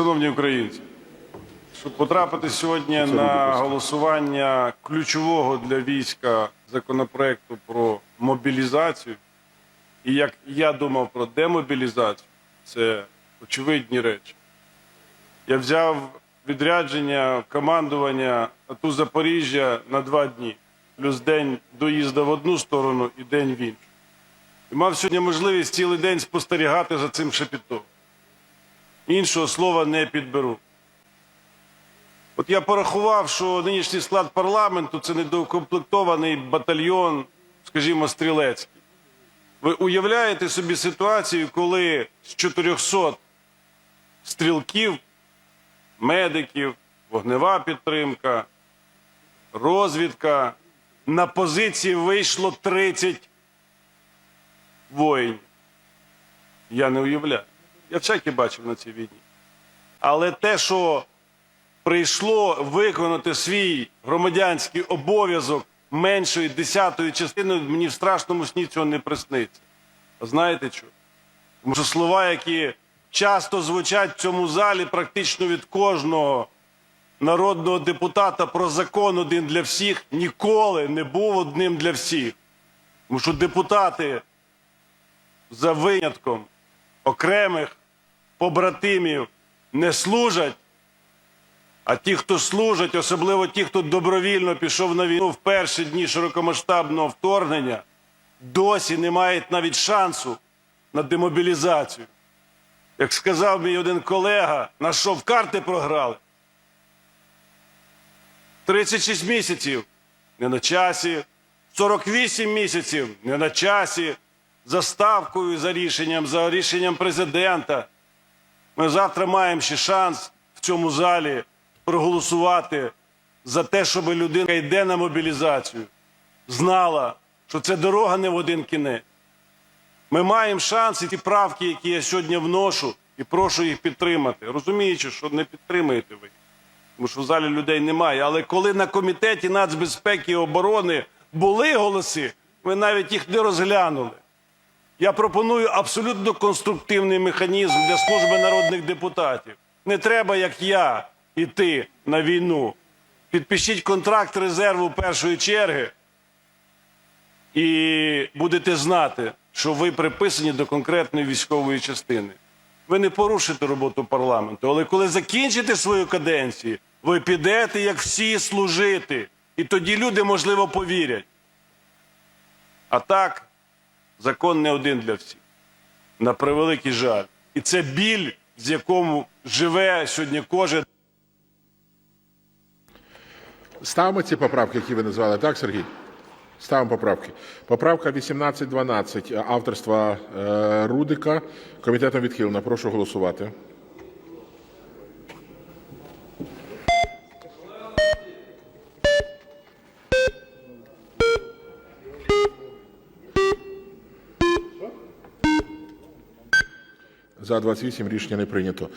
Шановні українці, щоб потрапити сьогодні на голосування ключового для війська законопроекту про мобілізацію, і як я думав про демобілізацію, це очевидні речі. Я взяв відрядження командування АТУ Запоріжжя на два дні, плюс день доїзду в одну сторону і день в іншу. І мав сьогодні можливість цілий день спостерігати за цим шепітом. Іншого слова не підберу. От я порахував, що нинішній склад парламенту це недоукомплектований батальйон, скажімо, стрілецький. Ви уявляєте собі ситуацію, коли з 400 стрілків, медиків, вогнева підтримка, розвідка, на позиції вийшло 30 воїнів. Я не уявляю. Я всяке бачив на цій війні. Але те, що прийшло виконати свій громадянський обов'язок меншої десятої частини, мені в страшному сні цього не присниться. Знаєте що? Тому що слова, які часто звучать в цьому залі практично від кожного народного депутата про закон один для всіх, ніколи не був одним для всіх. Тому що депутати за винятком окремих побратимів не служать, а ті, хто служать, особливо ті, хто добровільно пішов на війну в перші дні широкомасштабного вторгнення, досі не мають навіть шансу на демобілізацію. Як сказав мій один колега, на що в карти програли? 36 місяців не на часі, 48 місяців не на часі, за ставкою, за рішенням, за рішенням президента. Ми завтра маємо ще шанс в цьому залі проголосувати за те, щоб людина, яка йде на мобілізацію, знала, що це дорога не в один кінець. Ми маємо шанс і ті правки, які я сьогодні вношу, і прошу їх підтримати, розуміючи, що не підтримуєте ви, тому що в залі людей немає. Але коли на комітеті нацбезпеки і оборони були голоси, ви навіть їх не розглянули. Я пропоную абсолютно конструктивний механізм для служби народних депутатів. Не треба, як я, іти на війну. Підпишіть контракт резерву першої черги і будете знати, що ви приписані до конкретної військової частини. Ви не порушите роботу парламенту, але коли закінчите свою каденцію, ви підете, як всі, служити. І тоді люди, можливо, повірять. А так, закон не один для всіх. На превеликий жаль. І це біль, з якому живе сьогодні кожен. Ставимо ці поправки, які ви назвали, так, Сергій? Ставимо поправки. Поправка 1812 авторства е, Рудика. Комітетом відхилена. Прошу голосувати. За 28 рішення не прийнято.